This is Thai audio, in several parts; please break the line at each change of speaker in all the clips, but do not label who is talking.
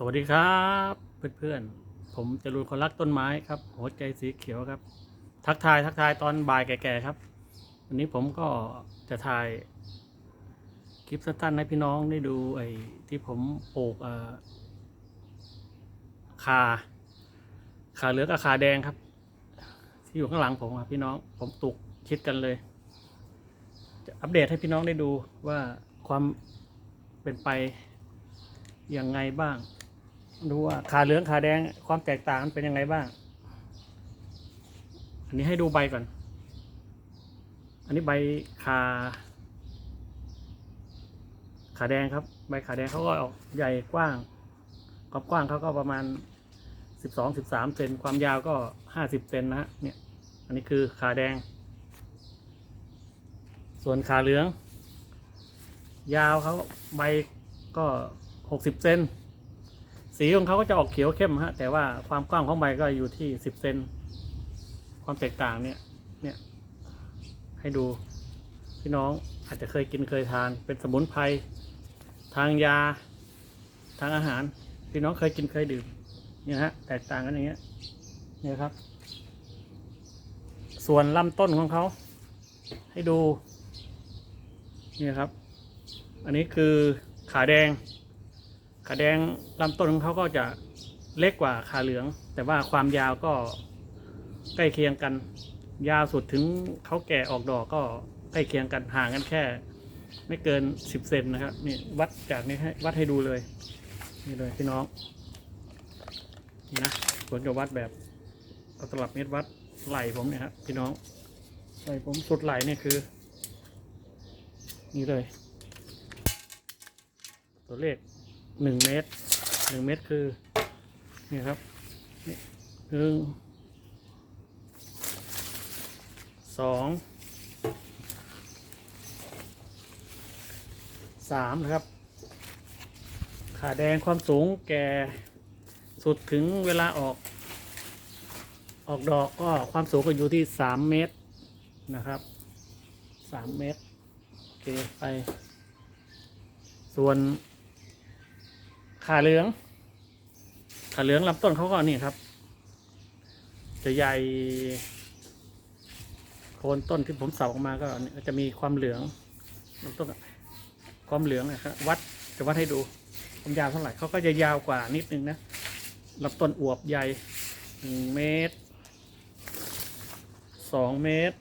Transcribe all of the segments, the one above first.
สวัสดีครับเพื่อนๆ ผมจะรูนคนรักต้นไม้ครับหัวใจสีเขียวครับ ทักทายทักทายตอนบ่ายแก่ๆครับ วันนี้ผมก็จะถ่ายคลิปสั้นๆให้พี่น้องได้ดูไอ้ที่ผมปลูกเอ่อคาขาเหลืองกับขาแดงครับ ที่อยู่ข้างหลังผมครับพี่น้องผมปลูกชิดกันเลย จะอัปเดตให้พี่น้องได้ดูว่าความเป็นไปยังไงบ้าง ดูว่าขาเหลืองขาแดงความแตกต่างมันเป็นยังไงบ้าง อันนี้ให้ดูใบก่อน อันนี้ใบขาขาแดงครับ ใบขาแดงเขาก็ออกใหญ่กว้างความกว้างเขาก็ประมาณสิบสองสิบสามเซนความยาวก็ห้าสิบเซนนะฮะเนี่ย อันนี้คือขาแดง ส่วนขาเหลือง ยาวเขาใบก็หกสิบเซน สีของเขาก็จะออกเขียวเข้มฮะ แต่ว่าความกว้างของใบก็อยู่ที่สิบเซนความแตกต่างเนี่ย เนี่ย ให้ดู พี่น้องอาจจะเคยกินเคยทาน เป็นสมุนไพรทางยา ทางอาหาร พี่น้องเคยกินเคยดื่มเนี่ยฮะ แตกต่างกันอย่างเงี้ยเนี่ยครับ ส่วนลำต้นของเขา ให้ดู เนี่ยครับ อันนี้คือขาแดง ขาแดงลำต้นของเขาก็จะเล็กกว่าขาเหลือง แต่ว่าความยาวก็ใกล้เคียงกัน ยาวสุดถึงเขาแก่ออกดอกก็ใกล้เคียงกันห่างกันแค่ ไม่เกินสิบเซนนะครับนี่วัดจากนี้ให้วัดให้ดูเลยนี่เลยพี่น้องนี่นะผมจะวัดแบบเอาตลับเมตรวัดไหล่ผมเนี่ยครับพี่น้องไหล่ผมสุดไหล่เนี่ยคือ นี่เลย ตัวเลข หนึ่งเมตรหนึ่งเมตรคือนี่ครับนี่หนึ่งสองสามนะครับ ขาแดงความสูงแก่สุดถึงเวลาออก ออกดอกก็ความสูงก็อยู่ที่สามเมตรนะครับสามเมตรโอเคไป ส่วน ขาเหลือง ขาเหลืองลำต้นเขาก็นี่ครับ จะใหญ่ โคนต้นที่ผมเสาออกมาก็จะมีความเหลืองลำต้นความเหลืองนะครับวัดจะวัดให้ดูความยาวเท่าไหร่เขาก็จะยาวกว่านิดนึงนะลำต้นอวบใหญ่หนึ่งเมตรสองเมตร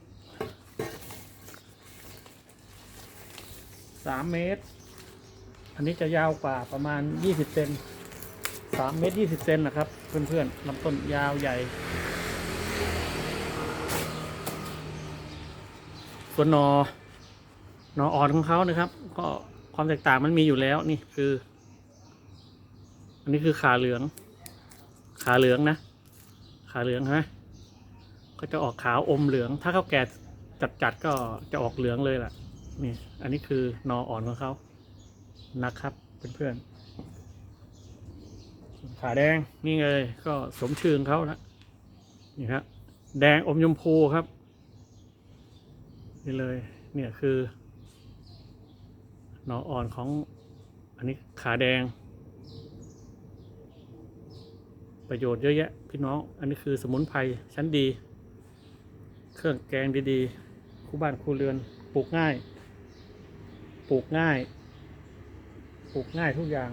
สามเมตร อันนี้จะยาวกว่าประมาณ 20เซน3เมตร20เซนนะครับ เพื่อนๆลำต้นยาวใหญ่ ส่วนนอหนออ่อนของเขานะครับ ก็ความแตกต่างมันมีอยู่แล้วนี่คือ อันนี้คือขาเหลือง ขาเหลืองนะ ขาเหลืองฮะก็จะออกขาวอมเหลือง ถ้าเขาแก่จัดๆก็จะออกเหลืองเลยล่ะนี่อันนี้คือนออ่อนของเขา นะครับเพื่อนๆขาแดงนี่เลยก็สมชื่อของเขาละนี่ครับแดงอมยมพูครับ นี่เลยเนี่ยคือหนออ่อนของอันนี้ขาแดง ประโยชน์เยอะแยะพี่น้อง อันนี้คือสมุนไพรชั้นดี เครื่องแกงดีๆ คู่บ้านคู่เรือนปลูกง่าย ปลูกง่าย ลูกง่ายทุกอย่าง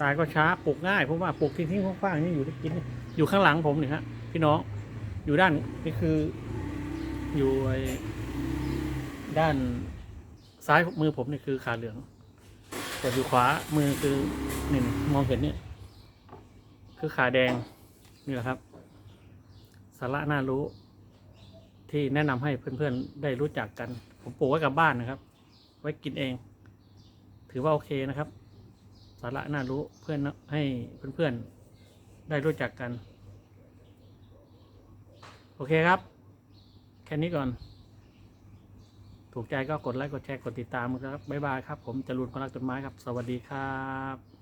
ตายก็ช้าปลูกง่ายเพราะว่าปลูกทิ้งทิ้งๆขว้างๆนี่อยู่ที่กินอยู่ข้างหลังผมนี่ฮะพี่น้องอยู่ด้านนี่คือ อยู่ด้านซ้ายมือผมนี่คือขาเหลืองแต่อยู่ขวามือคือนี่มองเห็นเนี่ยคือขาแดงนี่แหละครับสาระน่ารู้ ที่แนะนำให้เพื่อนๆได้รู้จักกัน ผมปลูกไว้กับบ้านนะครับ ไว้กินเอง ถือว่าโอเคนะครับ สาระน่ารู้เพื่อนให้เพื่อนๆ ได้รู้จักกัน โอเคครับ แค่นี้ก่อน ถูกใจก็กดไลค์กดแชร์กดติดตามครับ บ๊ายบายครับ ผมจรูนพลักต้นไม้ครับ สวัสดีครับ